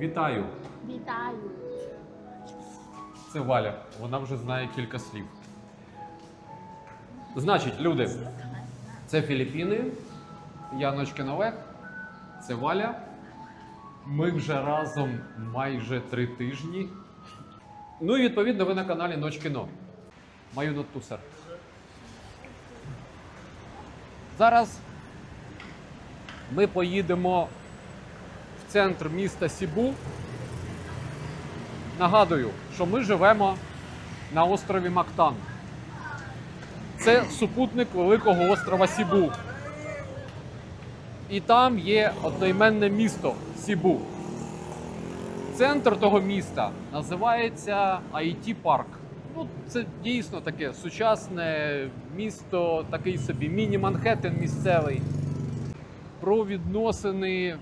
Вітаю! Вітаю. Це Валя. Вона вже знає кілька слів. Значить, люди, це Філіппіни, я Ночкин Олег, це Валя. Ми вже разом майже три тижні. Ну і відповідно ви на каналі Ноч Кіно. Маю нотусер. Зараз ми поїдемо центр міста Сібу. Нагадую, що ми живемо на острові Мактан. Це супутник великого острова Сібу. І там є одноіменне місто Сібу. Центр того міста називається IT Парк. Ну, це дійсно таке сучасне місто, такий собі міні-Манхеттен місцевий. Про відносини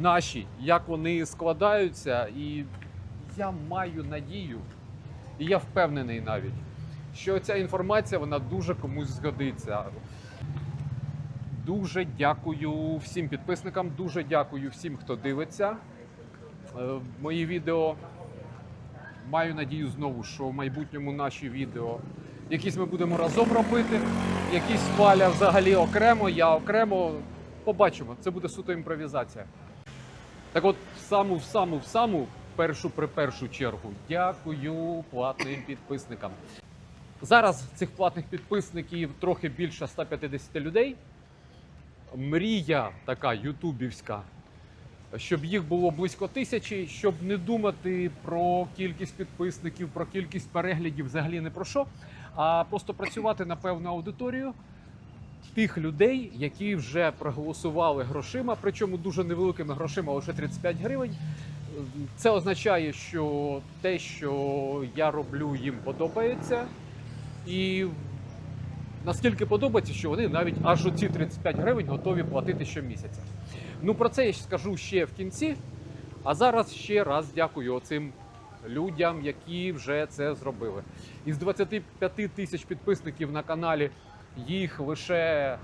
наші, як вони складаються, і я маю надію, і я впевнений навіть, що ця інформація вона дуже комусь згодиться. Дуже дякую всім підписникам, дуже дякую всім, хто дивиться е, мої відео. Маю надію знову, що в майбутньому наші відео якісь ми будемо разом робити, якісь валя взагалі окремо, я окремо. Побачимо, це буде суто імпровізація. Так от, в саму, в саму, в саму першу при першу чергу дякую платним підписникам. Зараз цих платних підписників трохи більше 150 людей. Мрія така ютубівська, щоб їх було близько тисячі, щоб не думати про кількість підписників, про кількість переглядів, взагалі не про що, а просто працювати на певну аудиторію тих людей, які вже проголосували грошима, причому дуже невеликими грошима, лише 35 гривень. Це означає, що те, що я роблю, їм подобається. І наскільки подобається, що вони навіть аж оці 35 гривень готові платити щомісяця. Ну про це я скажу ще в кінці. А зараз ще раз дякую оцим людям, які вже це зробили. Із 25 тисяч підписників на каналі їх лише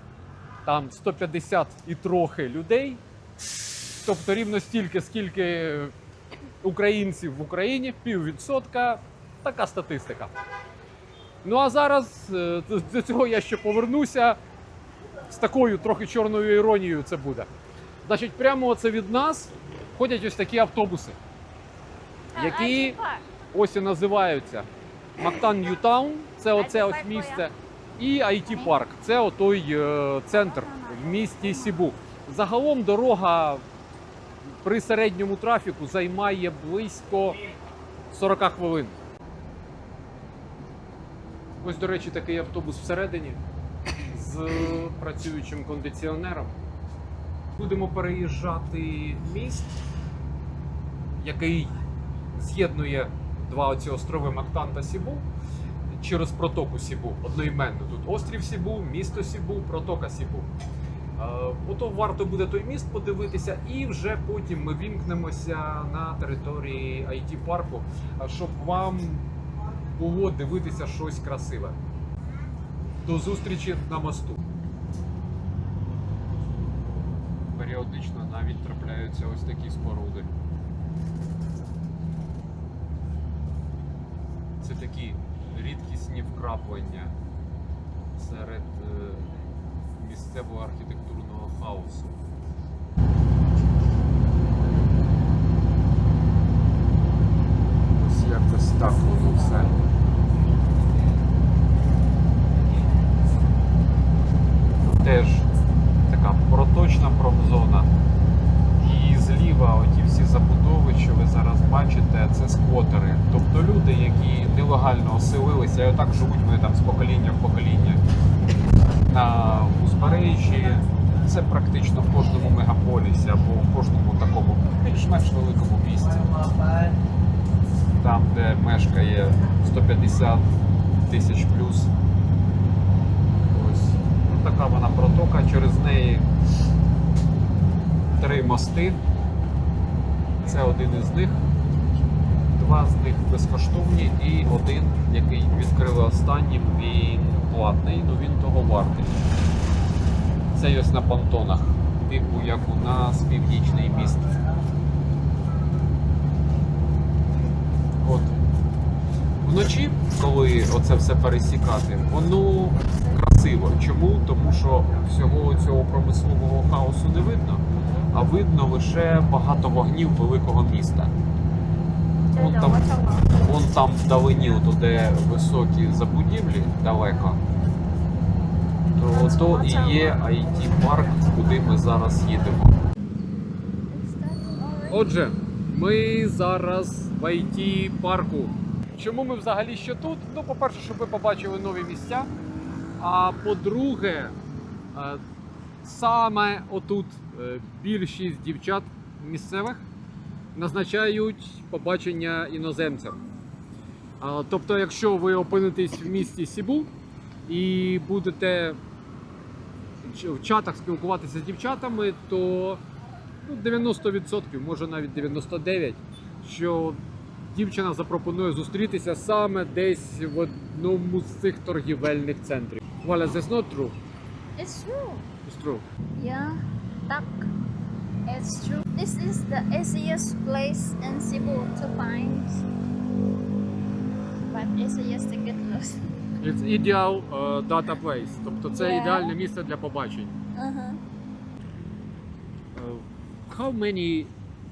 там 150 і трохи людей. Тобто рівно стільки, скільки українців в Україні, піввідсотка. Така статистика. Ну а зараз е, до- до цього я ще повернуся з такою трохи чорною іронією це буде. Значить, прямо оце від нас ходять ось такі автобуси, які ось і називаються Мактан Ньютаун, це оце ось місце. І IT парк це отой е, центр в місті Сібу. Загалом дорога при середньому трафіку займає близько 40 хвилин. Ось, до речі, такий автобус всередині з працюючим кондиціонером. Будемо переїжджати міст, який з'єднує два оці острови Мактан та Сібу через протоку Сібу. Одноіменно тут острів Сібу, місто Сібу, протока Сібу. Е, Ото варто буде той міст подивитися, і вже потім ми вімкнемося на території IT парку, е, щоб вам було дивитися щось красиве. До зустрічі на мосту. Періодично навіть трапляються ось такі споруди. Це такі рідкісні вкраплення серед е, місцевого архітектурного хаосу. Ось якось так воно все. Теж така проточна промзона. Зліва оті всі забудови, що ви зараз бачите, це сквотери. Тобто люди, які нелегально оселилися, і отак живуть вони там з покоління в покоління на узбережжі. Це практично в кожному мегаполісі або в кожному такому більш-менш великому місті. Там, де мешкає 150 тисяч плюс. Ось ну, така вона протока, через неї три мости. Це один із них. Два з них безкоштовні і один, який відкрили останнім, він платний, ну він того вартий. Це ось на понтонах, типу як у нас північний міст. От. Вночі, коли оце все пересікати, воно красиво. Чому? Тому що всього цього промислового хаосу не видно а видно лише багато вогнів великого міста. Вон там, вон там вдалині, ото де високі забудівлі далеко, то, то і є it парк куди ми зараз їдемо. Отже, ми зараз в it парку. Чому ми взагалі ще тут? Ну, по-перше, щоб ви побачили нові місця. А по-друге, е, саме отут е, більшість дівчат місцевих назначають побачення іноземцям. Тобто, якщо ви опинитесь в місті Сібу і будете в чатах спілкуватися з дівчатами, то ну, 90%, може навіть 99%, що дівчина запропонує зустрітися саме десь в одному з цих торгівельних центрів. Валя, that's not true. It's true. It's true. Yeah, так. It's true. This is the easiest place in Cebu to find. But easiest to get lost. It's ideal uh, data place. Тобто це Yeah. ідеальне місце для побачень. Uh-huh. Uh, how many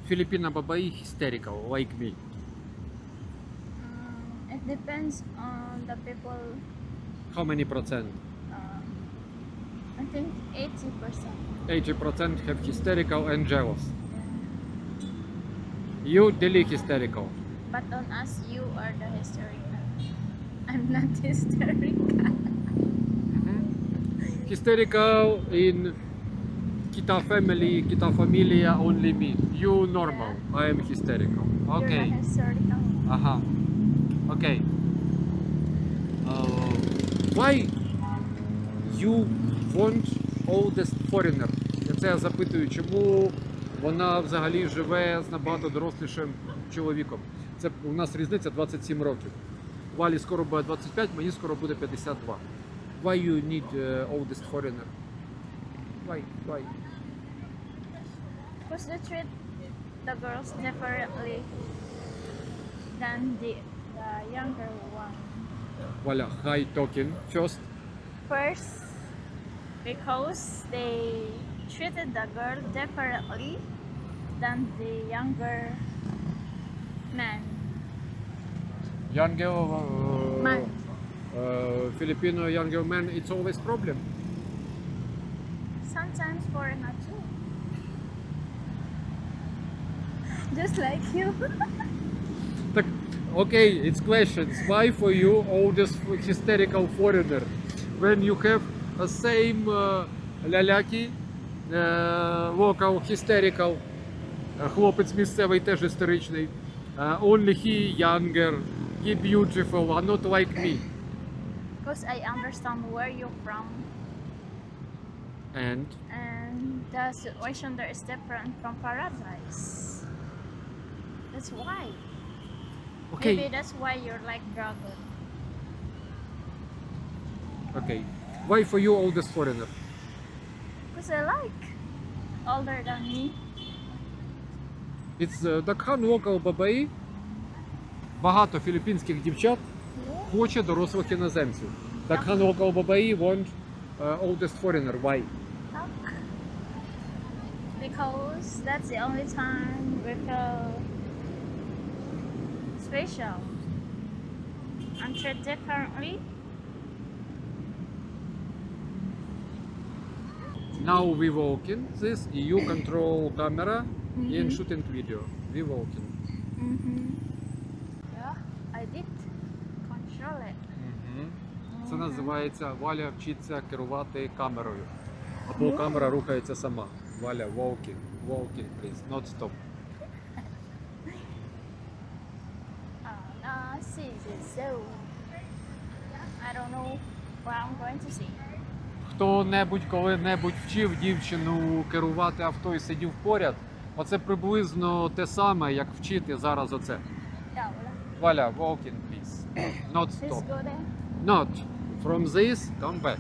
Filipino babae hysterical like me? Um, it depends on the people. How many percent? I think 80%. 80% have hysterical and jealous. You delete hysterical. But on us, you are the hysterical. I'm not hysterical. Mm-hmm. hysterical in Kita family, Kita familia only me. You normal. I am hysterical. Okay. You're hysterical. Aha. Okay. Uh, why you want oldest foreigner? Я це запитую, чому вона взагалі живе з набагато дорослішим чоловіком. Це у нас різниця 27 років. Валі скоро буде 25, мені скоро буде 52. Why you need uh, oldest foreigner? Why? Why? Because they treat the girls differently than the, the younger one. Валя, high talking first. First, because they treated the girl differently than the younger man. Younger uh, man. Uh, Filipino younger man, it's always problem. Sometimes foreigner too. Just like you. okay, it's questions. Why for you all this hysterical foreigner when you have same uh, ляляки, uh, local hysterical, uh, хлопець місцевий теж історичний. Uh, only he younger, he beautiful, are not like me. Because I understand where you're from And and the situation there is different from paradise. That's why. okay, Maybe that's why you're like dragon. okay. Why for you oldest foreigner? Because I like older than me. It's uh, Dakhan local бабаї. Багато філіппінських дівчат хоче дорослих іноземців. Dakhan local бабаї want uh, oldest foreigner. Why? Tak. Because that's the only time we feel special and treat differently. Now we walking this, you control camera and Mhm. shooting video. We walking. Mm-hmm. Yeah, I did control it. Це називається Валя вчиться керувати камерою. Або камера рухається сама. Валя, walking, walking, please, not stop. Oh, no, see this so. I don't know what I'm going to see. Хто-небудь коли-небудь вчив дівчину керувати авто і сидів поряд, оце приблизно те саме, як вчити зараз оце. Валя, walking, please. Not stop. Not. From this, come back.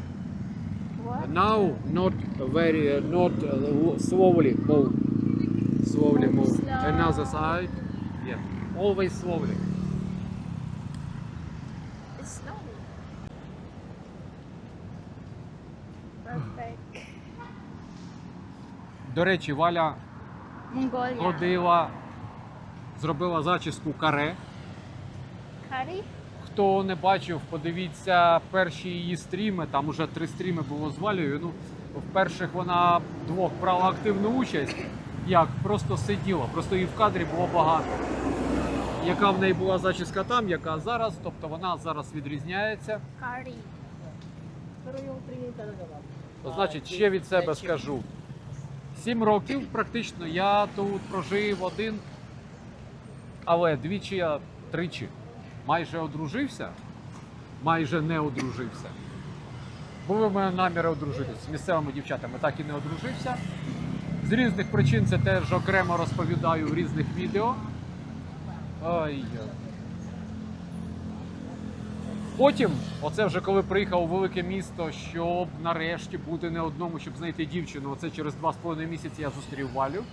What? Now, not very, uh, not uh, slowly move. Slowly move. Another side. Yeah. Always slowly. До речі, Валя Mongolia. ходила, зробила зачіску каре. Curry? Хто не бачив, подивіться перші її стріми. Там уже три стріми було з Валею. Ну, в перших вона двох брала активну участь. Як просто сиділа, просто її в кадрі було багато. Яка в неї була зачіска там, яка зараз, тобто вона зараз відрізняється. То, Значить, ще від себе скажу. Сім років практично я тут прожив один, але двічі я тричі майже одружився, майже не одружився. Були в мене наміри одружитися з місцевими дівчатами, так і не одружився. З різних причин це теж окремо розповідаю в різних відео. Ой. Потім, оце вже коли приїхав у велике місто, щоб нарешті бути не одному, щоб знайти дівчину. Оце через два з половиною місяці я зустрів Валю.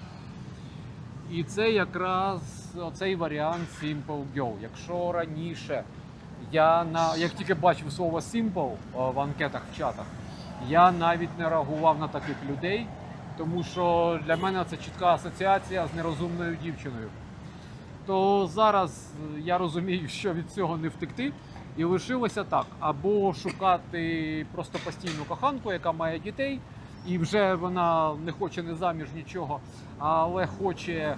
І це якраз оцей варіант Simple Girl. Якщо раніше я на як тільки бачив слово Simple в анкетах в чатах, я навіть не реагував на таких людей, тому що для мене це чітка асоціація з нерозумною дівчиною. То зараз е, я розумію, що від цього не втекти. І лишилося так: або шукати просто постійну коханку, яка має дітей, і вже вона не хоче не заміж нічого, але хоче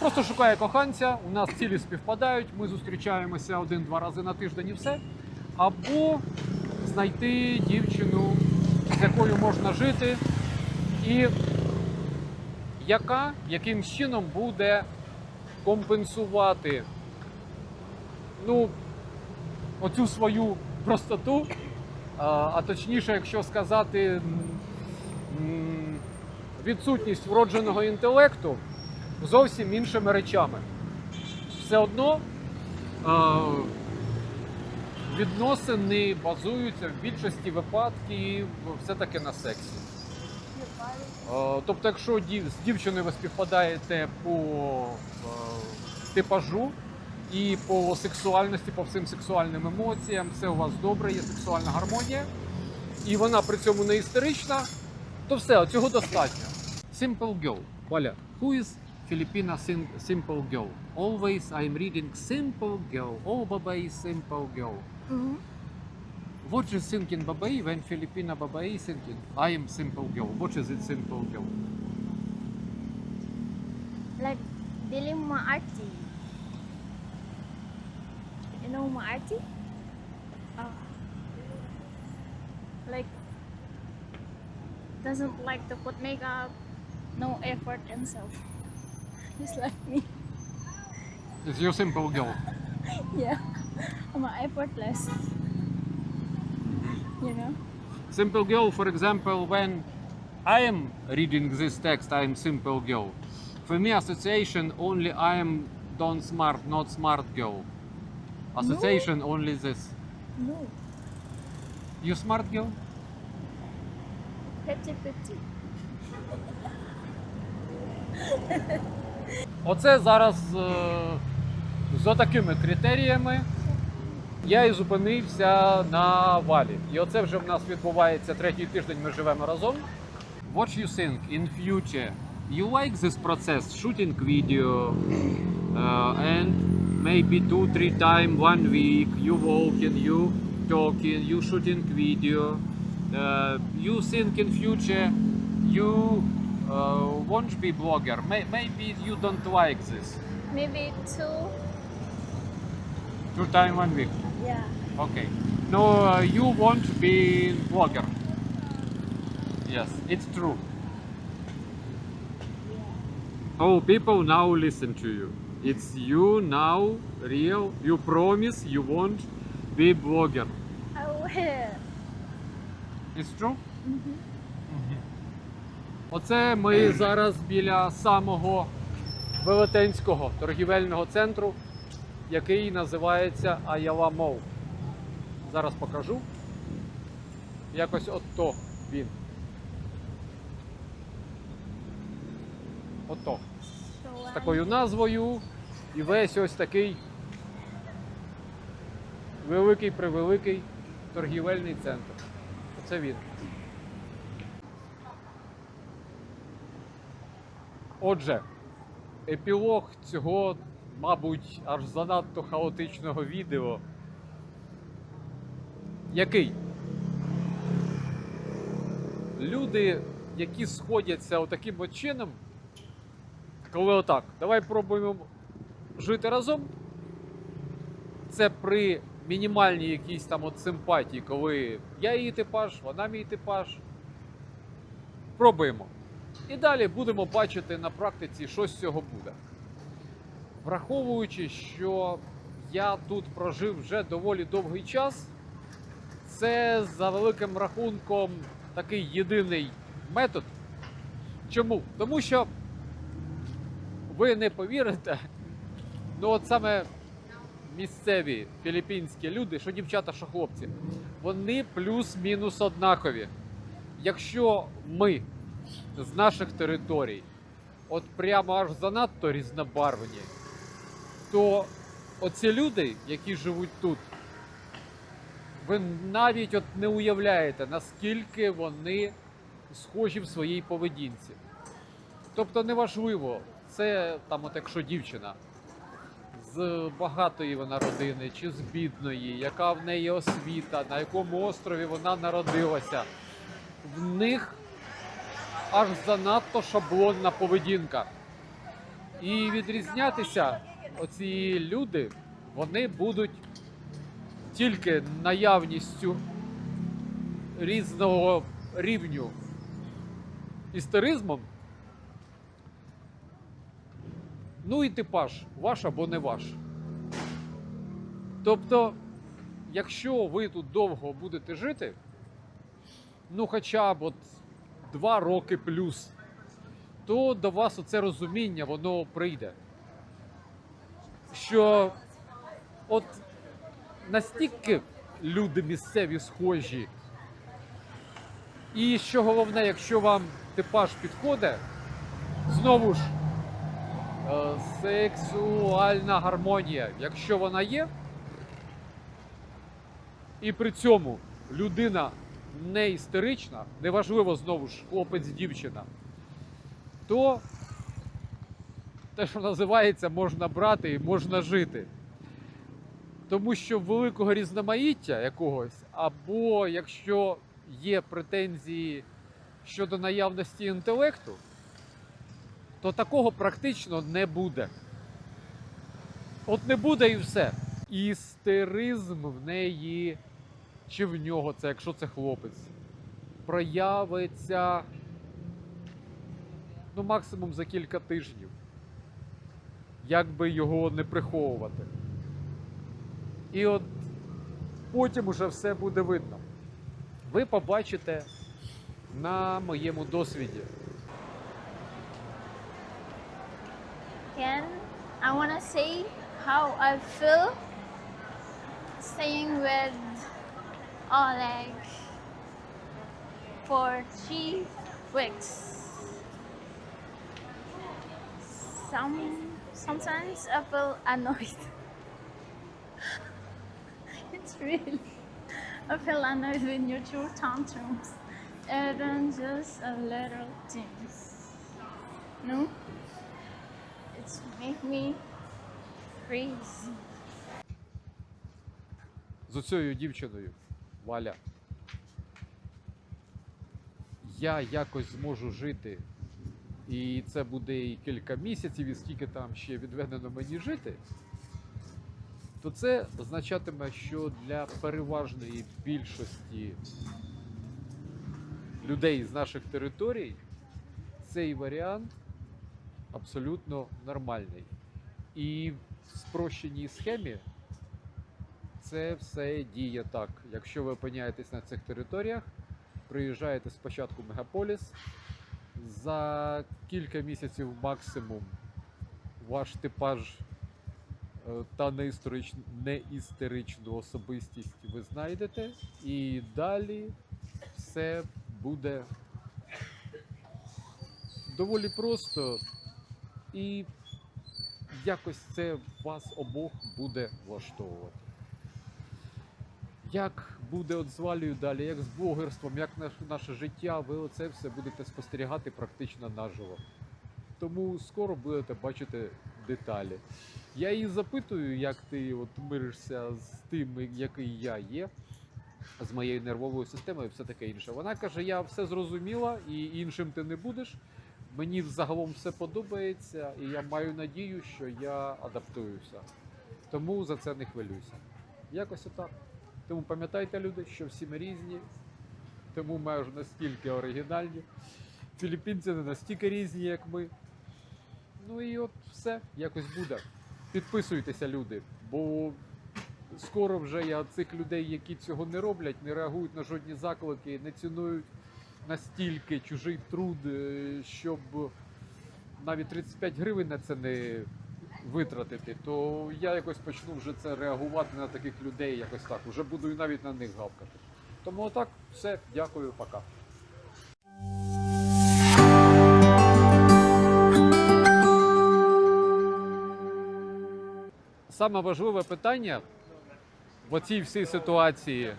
просто шукає коханця. У нас цілі співпадають. Ми зустрічаємося один-два рази на тиждень і все. Або знайти дівчину, з якою можна жити, і яка яким чином буде компенсувати ну, оцю свою простоту, а, точніше, якщо сказати, відсутність вродженого інтелекту зовсім іншими речами. Все одно відносини базуються в більшості випадків все-таки на сексі. Тобто, якщо з дівчиною ви співпадаєте по типажу і по сексуальності, по всім сексуальним емоціям, все у вас добре, є сексуальна гармонія, і вона при цьому не істерична, то все, цього достатньо. Simple girl. Валя, who is Filipina simple girl? Always I'm reading simple girl. Oh, Baba is simple girl. Mhm. What is thinking Babai when Filipina Babai is thinking I am simple girl? What is it simple girl? Like, Billy Maarti. Know Maarti? Oh. Like, doesn't like to put makeup, no effort and himself. Just like me. It's your simple girl. Yeah. I'm a effortless. You know? Simple girl, for example, when I am reading this text, I am simple girl. For me, association only I am don't smart, not smart girl. Association only this. No. You smart girl? 50-50. Оце зараз е, з такими критеріями я і зупинився на валі. І оце вже в нас відбувається третій тиждень. Ми живемо разом. What you think in future? You like this process, shooting video, uh, and maybe two, three time one week you walking, you talking, you shooting video. Uh, you think in future you uh, won't be blogger. May- maybe you don't like this. Maybe two. Two time one week. Yeah. Okay. No, uh, you won't be blogger. Yes, it's true. Oh, people now listen to you. It's you now, real. You promise you won't be blogger. I will. It's true? Оце ми зараз біля самого велетенського торгівельного центру, який називається Аяла Мол. Зараз покажу. Якось ото він. Ото. So, З такою назвою. І весь ось такий великий превеликий торгівельний центр. Оце він. Отже, епілог цього, мабуть, аж занадто хаотичного відео. Який? Люди, які сходяться отаким от чином, коли отак, давай пробуємо жити разом. Це при мінімальній якійсь там от симпатії, коли я її типаж, вона мій типаж. Пробуємо. І далі будемо бачити на практиці, що з цього буде. Враховуючи, що я тут прожив вже доволі довгий час, це за великим рахунком такий єдиний метод. Чому? Тому що ви не повірите, ну от саме місцеві філіппінські люди, що дівчата, що хлопці, вони плюс-мінус однакові. Якщо ми з наших територій, от прямо аж занадто різнобарвні, то оці люди, які живуть тут, ви навіть от не уявляєте, наскільки вони схожі в своїй поведінці. Тобто неважливо, це там, от якщо дівчина з багатої вона родини чи з бідної, яка в неї освіта, на якому острові вона народилася, в них аж занадто шаблонна поведінка. І відрізнятися оці люди вони будуть тільки наявністю різного рівню історизмом. Ну і типаж, ваш або не ваш. Тобто, якщо ви тут довго будете жити, ну хоча б от два роки плюс, то до вас оце розуміння воно прийде. Що от настільки люди місцеві схожі, і що головне, якщо вам типаж підходить, знову ж сексуальна гармонія, якщо вона є, і при цьому людина не істерична, неважливо знову ж хлопець, дівчина, то те, що називається, можна брати і можна жити. Тому що великого різноманіття якогось, або якщо є претензії щодо наявності інтелекту, то такого практично не буде. От не буде і все. Істеризм в неї чи в нього, це якщо це хлопець, проявиться ну, максимум за кілька тижнів. Як би його не приховувати. І от потім уже все буде видно. Ви побачите на моєму досвіді. Again, I want to say how I feel staying with Oleg for three weeks. Some sometimes I feel annoyed. it's really I feel annoyed when you throw tantrums. Even just a little things. No? It's make me freeze. з цією дівчиною, Валя. Я якось зможу жити, і це буде і кілька місяців, і скільки там ще відведено мені жити, то це означатиме, що для переважної більшості людей з наших територій цей варіант абсолютно нормальний. І в спрощеній схемі це все діє так. Якщо ви опиняєтесь на цих територіях, приїжджаєте спочатку в мегаполіс, за кілька місяців максимум ваш типаж е, та неістеричну особистість ви знайдете, і далі все буде доволі просто і якось це вас обох буде влаштовувати. Як буде от з Валею далі, як з блогерством, як наш- наше життя, ви оце все будете спостерігати практично наживо. тому скоро будете бачити деталі. Я її запитую, як ти от миришся з тим, який я є, з моєю нервовою системою і все таке інше. Вона каже: я все зрозуміла, і іншим ти не будеш. Мені загалом все подобається, і я маю надію, що я адаптуюся. Тому за це не хвилюйся. Якось отак. Тому пам'ятайте, люди, що всі ми різні, тому ми аж настільки оригінальні. Філіппінці не настільки різні, як ми. Ну і от все, якось буде. Підписуйтеся, люди, бо скоро вже я цих людей, які цього не роблять, не реагують на жодні заклики, не цінують настільки чужий труд, е, щоб навіть 35 гривень на це не витратити, то я якось почну вже це реагувати на таких людей якось так. Уже буду і навіть на них гавкати. Тому отак, все, дякую, пока. Саме важливе питання в оцій всій ситуації,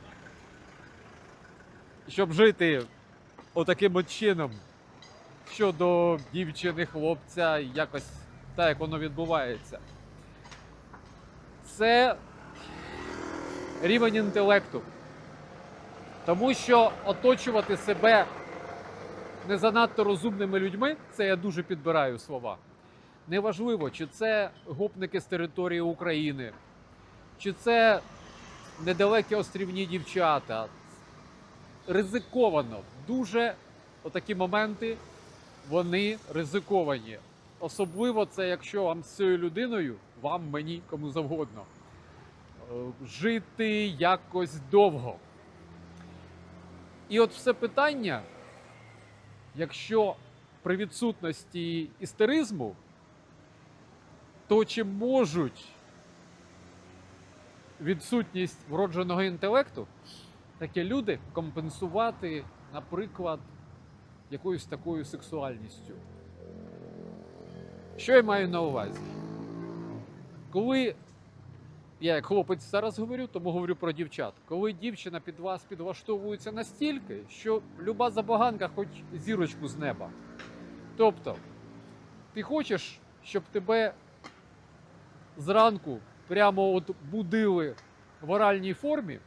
щоб жити отаким от чином щодо дівчини, хлопця, якось так, як воно відбувається. Це рівень інтелекту. Тому що оточувати себе не занадто розумними людьми, це я дуже підбираю слова. Неважливо, чи це гопники з території України, чи це недалекі острівні дівчата. Ризиковано. Дуже отакі моменти вони ризиковані. Особливо це, якщо вам з цією людиною, вам, мені, кому завгодно, е, жити якось довго. І от все питання, якщо при відсутності істеризму, то чи можуть відсутність вродженого інтелекту такі люди компенсувати, наприклад, якоюсь такою сексуальністю? Що я маю на увазі? Коли я як хлопець зараз говорю, тому говорю про дівчат. Коли дівчина під вас підлаштовується настільки, що люба забаганка хоч зірочку з неба. Тобто, ти хочеш, щоб тебе зранку прямо от будили в оральній формі,